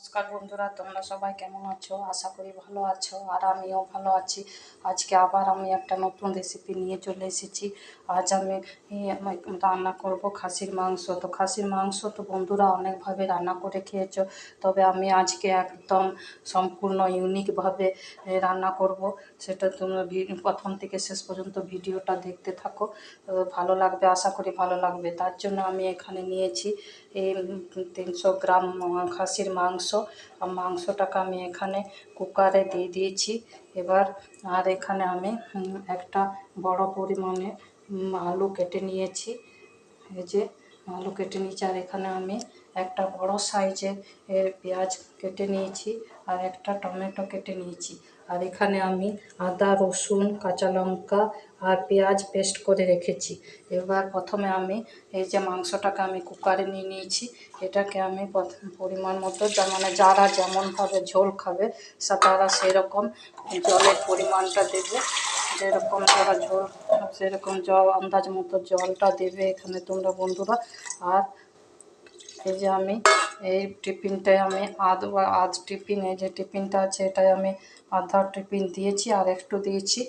নমস্কার বন্ধুরা, তোমরা সবাই কেমন আছো? আশা করি ভালো আছো, আর আমিও ভালো আছি। আজকে আবার আমি একটা নতুন রেসিপি নিয়ে চলে এসেছি। আজ আমি রান্না করব খাসির মাংস। তো খাসির মাংস তো বন্ধুরা অনেকভাবে রান্না করে খেয়েছো, তবে আমি আজকে একদম সম্পূর্ণ ইউনিকভাবে রান্না করব। সেটা তোমরা প্রথম থেকে শেষ পর্যন্ত ভিডিওটা দেখতে থাকো। ভালো লাগবে, আশা করি ভালো লাগবে। তার জন্য আমি এখানে নিয়েছি এই তিনশো গ্রাম খাসির মাংস। মাংসটাকে আমি এখানে কুকারে দিয়ে দিয়েছি। এবার আর এখানে আমি একটা বড় পরিমাণে আলু কেটে নিয়েছি। এই যে আলু কেটে নিয়েছি, আর এখানে আমি একটা বড় সাইজের পেঁয়াজ কেটে নিয়েছি, আর একটা টমেটো কেটে নিয়েছি। আর এখানে আমি আদা, রসুন, কাঁচা লঙ্কা আর পেঁয়াজ পেস্ট করে রেখেছি। এবার প্রথমে আমি এই যে মাংসটাকে আমি কুকারে নিয়ে নিয়েছি, এটাকে আমি পরিমাণ মতো মানে যারা যেমনভাবে ঝোল খাবে তারা সেরকম জলের পরিমাণটা দেবে। যেরকম যারা ঝোল সেরকম জল, আন্দাজ মতো জলটা দেবে এখানে তোমরা বন্ধুরা। আর এই যে আমি এই টিফিনটায় আমি আধ বা আধ টিফিন, এই যে টিফিনটা আছে এটাই আমি আধা টিফিন দিয়েছি আর একটু দিয়েছি।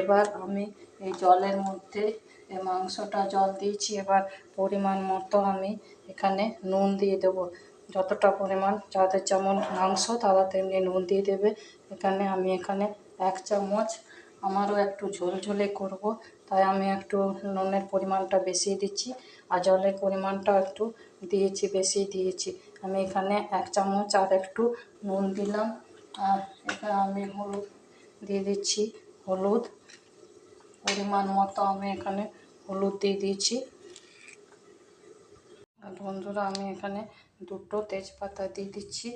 এবার আমি এই জলের মধ্যে এই মাংসটা জল দিয়েছি। এবার পরিমাণ মতো আমি এখানে নুন দিয়ে দেবো। যতটা পরিমাণ, যাদের যেমন মাংস, তারা তেমনি নুন দিয়ে দেবে। এখানে আমি এখানে এক চামচ, আমারও একটু ঝোলঝোলে করব, তাই আমি একটু নুনের পরিমাণটা বেশি দিচ্ছি। আর জলের পরিমাণটা একটু দিয়েছি, বেশি দিয়েছি। আমি এখানে এক চামচ আর একটু নুন দিলাম। আর এখানে আমি হলুদ দিয়ে দিচ্ছি, হলুদ পরিমাণ মতো আমি এখানে হলুদ দিয়ে দিয়েছি। আর বন্ধুরা, আমি এখানে দুটো তেজপাতা দিয়ে দিচ্ছি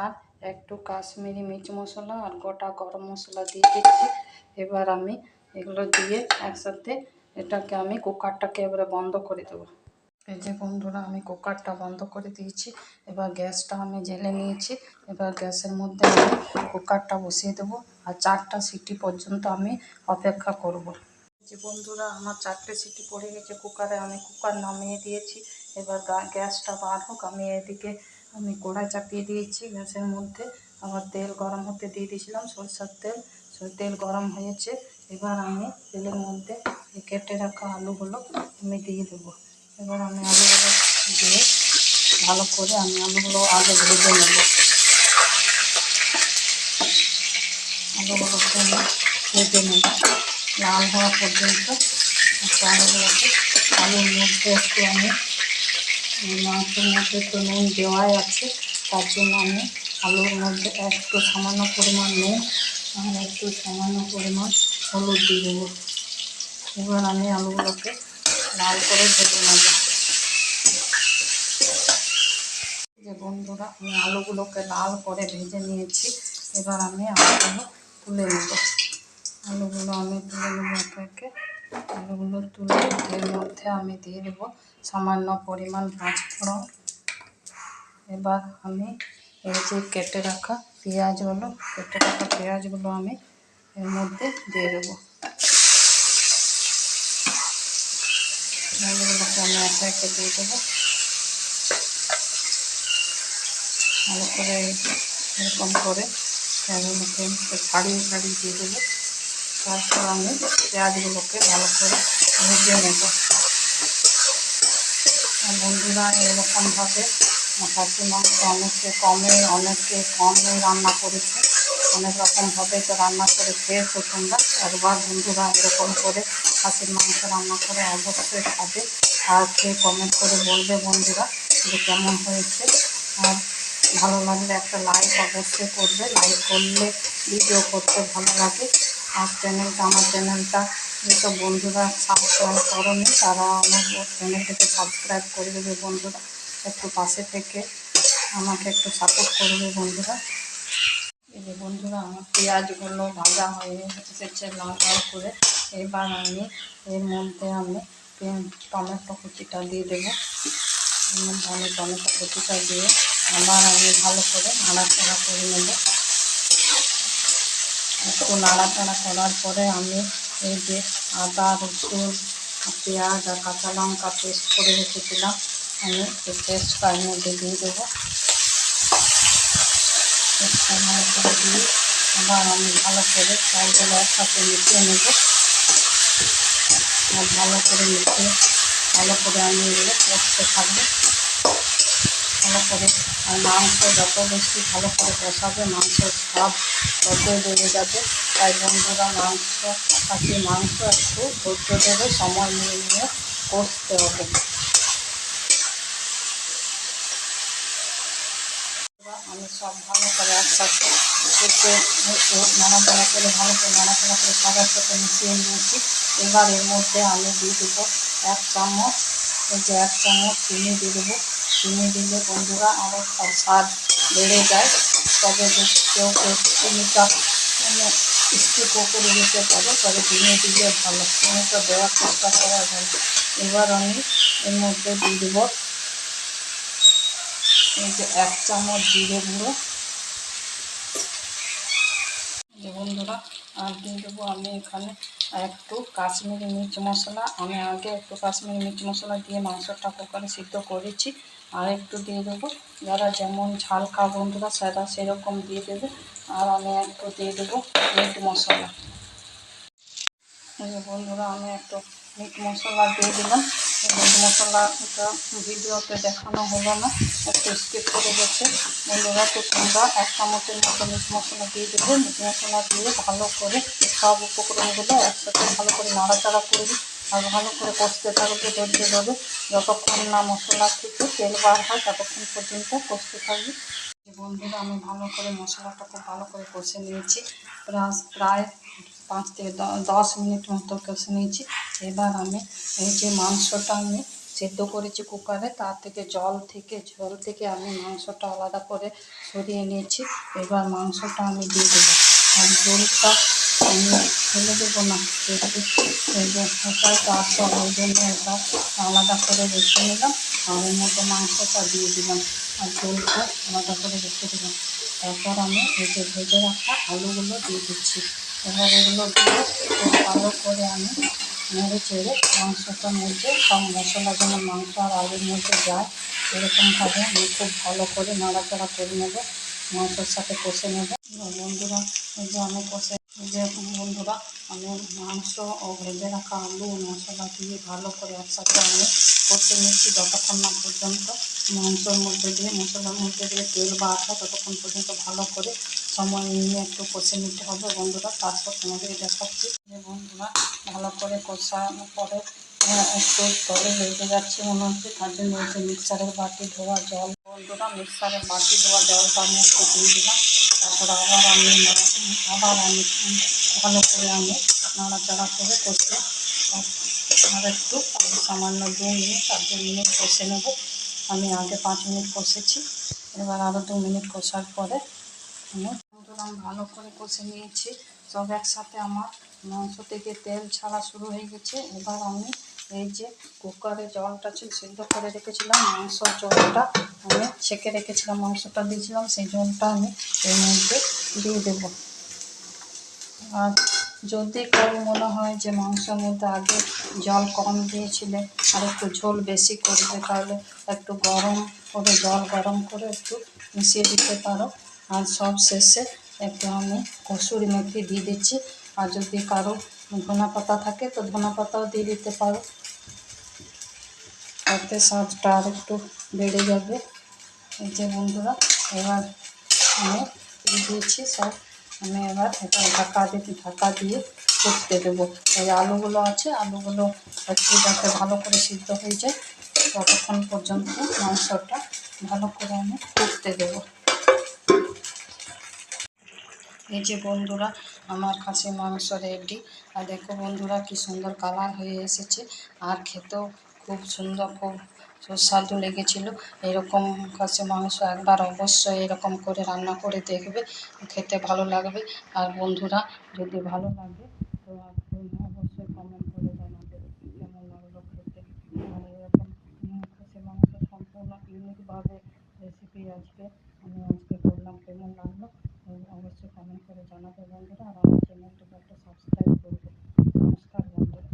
আর একটু কাশ্মীরি মির্চ মশলা আর গোটা গরম মশলা দিয়ে দিচ্ছি। এবার আমি এগুলো দিয়ে একসাথে এটাকে আমি কুকারটাকে এবারে বন্ধ করে দেবো। এই যে বন্ধুরা, আমি কুকারটা বন্ধ করে দিয়েছি। এবার গ্যাসটা আমি জেলে নিয়েছি। এবার গ্যাসের মধ্যে আমি কুকারটা বসিয়ে দেবো আর চারটা সিটি পর্যন্ত আমি অপেক্ষা করব। যে বন্ধুরা, আমার চারটে সিটি পড়ে গেছে কুকারে, আমি কুকার নামিয়ে দিয়েছি। এবার গ্যাসটা বার হোক, আমি এদিকে আমি কড়াই চাপিয়ে দিয়েছি। গ্যাসের মধ্যে আবার তেল গরম হতে দিয়ে দিয়েছিলাম, সরষের তেল। তেল গরম হয়েছে। এবার আমি তেলের মধ্যে কেটে রাখা আলুগুলো আমি দিয়ে দেবো। এবার আমি আলুগুলো দিয়ে ভালো করে আমি আলুগুলো আগে ভেজে নেব। আলুগুলোকে আমি ভেজে নেব। লাল হওয়া পর্যন্ত আলুগুলোকে আলুর মধ্যে একটু আমি মাংসের মধ্যে একটু নুন দেওয়াই আছে। তার জন্য আমি আলুর মধ্যে একটু সামান্য পরিমাণ নুন আর একটু সামান্য পরিমাণ হলুদ দিয়ে দেবো। এবার আমি আলুগুলোকে লাল করে ভেজে নেব। যে বন্ধুরা, আমি আলুগুলোকে লাল করে ভেজে নিয়েছি। এবার আমি আলুগুলো তুলে নেব। আলুগুলো আমি তুলে নেব একে আলুগুলো তুলে এর মধ্যে আমি দিয়ে দেবো সামান্য পরিমাণ পাঁচফোড়ন। এবার আমি এই যে কেটে রাখা পেঁয়াজগুলো, কেটে রাখা পেঁয়াজগুলো আমি এর মধ্যে দিয়ে দেবো। পেঁয়াজগুলোকে আমি একে একে দিয়ে দেবো ভালো করে এরকম করে একটু ছাড়িয়ে ছাড়িয়ে দিয়ে দেবো তারপর আমি পেঁয়াজগুলোকে ভালো করে ভেজে নেব বন্ধুরা এরকমভাবে খাসি মাংস অনেকে কমে অনেকে কমে রান্না করেছে অনেক রকমভাবে তো রান্না করে খেয়েছো তোমরা একবার বন্ধুরা এরকম করে খাসির মাংস রান্না করে অবশ্যই খাবে। আর খেয়ে কমেন্ট করে বলবে বন্ধুরা যে কেমন হয়েছে। আর ভালো লাগলে একটা লাইক অবশ্যই করবে। লাইক করলে ভিডিও করতে ভালো লাগে। আর চ্যানেলটা আমার চ্যানেলটা যেসব বন্ধুরা সাবস্ক্রাইব করনি, তারা আমার চ্যানেলটাকে সাবস্ক্রাইব করে দেবে বন্ধুরা। একটু পাশে থেকে আমাকে একটু সাপোর্ট করবে বন্ধুরা। এই যে বন্ধুরা, আমার পেঁয়াজগুলো ভাজা হয়ে এসেছে, লাল লাল করে। এবার আমি এর মধ্যে আমি টমেটো কুচিটা দিয়ে দেবো। আমি টমেটো কুচিটা দিয়ে আবার আমি ভালো করে নাড়াচাড়া করে নেব। একটু নাড়াচাড়া করার পরে আমি এই যে আদা, রসুন, পেঁয়াজ আর কাঁচা লঙ্কা পেস্ট করে রেখেছিলাম। আমি এই পেস্টটা এর মধ্যে দিয়ে দেবো। একটা ভালো করে দিয়ে আবার আমি ভালো করে চালগুলো একসাথে মিশিয়ে নেব। ভালো করে মিশিয়ে ভালো করে আমি এগুলো কষতে থাকব। ভালো করে। আর মাংস যত বেশি ভালো করে কষাবে, মাংসের সব ততই বেড়ে যাবে। তাই বন্ধুরা, মাংস খাসি মাংস একটু ধৈর্য দেবে সময় নিয়ে নিয়ে কষতে হবে। আমি সব ভালো করে একসাথে একটু নাড়াচাড়া করে, ভালো করে নাড়াচাড়া করে সবার সাথে মিশিয়ে নিয়েছি। এবার এর মধ্যে আমি দিয়ে দেবো এক চামচ। এই যে এক চামচ চিনি দিয়ে দেবো। চিনি দিলে বন্ধুরা আরও স্বাদ বেড়ে যায়। তবে কেউ কেউ চিনিটা মানে স্কিপও করে দিতে পারে, তবে চিনি দিলে ভালো। চিনিটা দেওয়ার চেষ্টা করা ভালো এবার আমি এর মধ্যে দিয়ে দেবো। এই যে এক চামচ জিরে গুঁড়ো যে বন্ধুরা আর দিয়ে দেবো আমি এখানে একটু কাশ্মীরি মির্চ মশলা। আমি আগে একটু কাশ্মীরি মির্চ মশলা দিয়ে মাংসটা কুকারে সিদ্ধ করেছি। আর একটু দিয়ে দেবো, যারা যেমন ঝাল খাও বন্ধুরা সেটা সেরকম দিয়ে দেবে। আর আমি একটু দিয়ে দেবো মিট মশলা। বন্ধুরা, আমি একটু মিট মশলা দিয়ে দিলাম। মশলাটা ভিডিওতে দেখানো হলো না, একটু স্কিপ করে গেছে। বন্ধুরা, তো তোমরা এক চামচের মতো মিট মশলা দিয়ে দেবে। মিট মশলা দিয়ে ভালো করে সব উপকরণগুলো একসাথে ভালো করে নাড়াচাড়া করবি আর ভালো করে কষতে থাকবে ধৈর্য ধরে যতক্ষণ না মশলা থেকে তেল বার হয়, ততক্ষণ পর্যন্ত কষতে থাকবে। বন্ধুরা, আমি ভালো করে মশলাটা খুব ভালো করে কষে নিয়েছি। প্রায় পাঁচ থেকে দশ মিনিট মতো কষে নিয়েছি এবার আমি এই যে মাংসটা আমি সেদ্ধ করেছি কুকারে তার থেকে জল থেকে জল থেকে আমি মাংসটা আলাদা করে সরিয়ে নিয়েছি এবার মাংসটা আমি দিয়ে দেবো আর জলটা আমি ফেলে দেবো না ওটাই জন্য এটা আলাদা করে রেখে নিলাম আর এর মধ্যে মাংসটা দিয়ে দিলাম আর জলটা আলাদা করে রেখে দিলাম তারপর আমি এই যে ভেজে রাখা আলুগুলো দিয়ে দিচ্ছি এবার এগুলো দিয়ে খুব ভালো করে আমি নেড়ে চেড়ে মাংসটার মধ্যে সব মশলা যেন মাংস আর আলুর মধ্যে যায়, এরকমভাবে আমি খুব ভালো করে নাড়াচাড়া করে নেব। মাংসের সাথে কষে নেব। বন্ধুরা যে আমি কষে যে বন্ধুরা, আমি মাংস ও ভেজে রাখা আলু মশলা দিয়ে ভালো করে একসাথে আমি কষে নিচ্ছি যতক্ষণ না পর্যন্ত মাংসর মধ্যে দিয়ে, মশলার মধ্যে দিয়ে তেল বা আঠা ততক্ষণ পর্যন্ত ভালো করে সময় নিয়ে একটু কষে নিতে হবে। বন্ধুরা, তারপর তোমাদের দেখাচ্ছি। যে বন্ধুরা, ভালো করে কষানোর পরে একটু তলে লেগে যাচ্ছে মনে হচ্ছে তার জন্য যে মিক্সারের বাটি ধোয়া জল। বন্ধুরা মিক্সারের বাটি ধোয়া জলটা আমি একটু দিয়ে দিলাম। তারপর আবার আমি আবার আমি ভালো করে আমি নাড়াচাড়া করে কষে আর একটু সামান্য দু মিনিট আর দু মিনিট কষে নেব। আমি আগে পাঁচ মিনিট কষেছি, এবার আরও দু মিনিট কষার পরে আমি বন্ধুরা ভালো করে কষে নিয়েছি। সব একসাথে আমার মাংস থেকে তেল ছাড়া শুরু হয়ে গেছে। এবার আমি এই যে কুকারে জলটা ছিল, সিদ্ধ করে রেখেছিলাম মাংস জলটা আমি ছেঁকে রেখেছিলাম, মাংসটা দিয়েছিলাম, সেই জলটা আমি এর মধ্যে দিয়ে দেবো। আর যদি কারও মনে হয় যে মাংসের মধ্যে আগে জল কম দিয়েছিলে, আর একটু ঝোল বেশি করবে, তাহলে একটু গরম করে, জল গরম করে একটু মিশিয়ে দিতে পারো। আর সব শেষে একটু আমি কসুরি মেথি দিয়ে দিচ্ছি। আর যদি কারও ধনা পাতা থাকে, তো ধনা পাতাও দিয়ে দিতে পারো। তাতে স্বাদটা আর একটু বেড়ে যাবে। এই যে বন্ধুরা, এবার আমি দিয়ে দিয়েছি সব। আমি এবার এটা ঢাকা দিয়ে ঢাকা দিয়ে ফুটতে দেবো। এই আলুগুলো আছে, আলুগুলো একটু যাতে ভালো করে সিদ্ধ হয়ে যায়, ততক্ষণ পর্যন্ত মাংসটা ভালো করে আমি ফুটতে দেবো। এই যে বন্ধুরা, আমার খাসি মাংস রেডি আর দেখো বন্ধুরা, কি সুন্দর কালার হয়ে এসেছে। আর খেতেও খুব সুন্দর, খুব সুস্বাদু লেগেছিল। এরকম কাছে মাংস একবার অবশ্যই এরকম করে রান্না করে দেখবে, খেতে ভালো লাগবে। আর বন্ধুরা, যদি ভালো লাগে, তো অবশ্যই কমেন্ট করে জানাবে কেমন লাগল খেতে। এরকম কাছে মাংস সম্পূর্ণ ইউনিকভাবে রেসিপি আসবে করলাম কেমন লাগল উম, অবশ্যই কমেন্ট করে জানাবে বন্ধুরা আর আমার চ্যানেলটিকে একটা সাবস্ক্রাইব করবে নমস্কার বন্ধুরা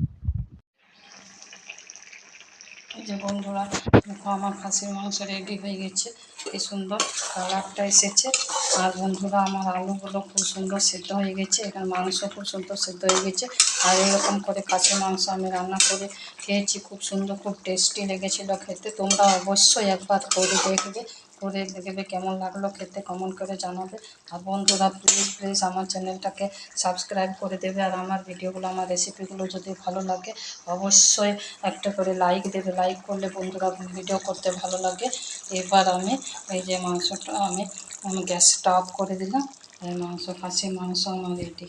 এই যে বন্ধুরা দেখো আমার খাসির মাংস রেডি হয়ে গেছে। কি সুন্দর কালারটা এসেছে। আর বন্ধুরা, আমার আলুগুলো খুব সুন্দর সেদ্ধ হয়ে গেছে। এখানে মাংস খুব সুন্দর সেদ্ধ হয়ে গেছে। আর এরকম করে কাঁচা মাংস আমি রান্না করে খেয়েছি। খুব সুন্দর, খুব টেস্টি লেগেছিলো খেতে। তোমরা অবশ্যই একবার করে দেখবে। করে দেখবে কেমন লাগল খেতে, কমেন্ট করে জানাবে। আর বন্ধুরা প্লিজ প্লিজ আমার চ্যানেলটাকে সাবস্ক্রাইব করে দেবে আর আমার ভিডিওগুলো, আমার রেসিপিগুলো যদি ভালো লাগে, অবশ্যই একটা করে লাইক দেবে। লাইক করলে বন্ধুরা ভিডিও করতে ভালো লাগে। এবার আমি এই যে মাংসটা, আমি গ্যাসটা অফ করে দিলাম। এই মাংস খাসি মাংস আমার রেডি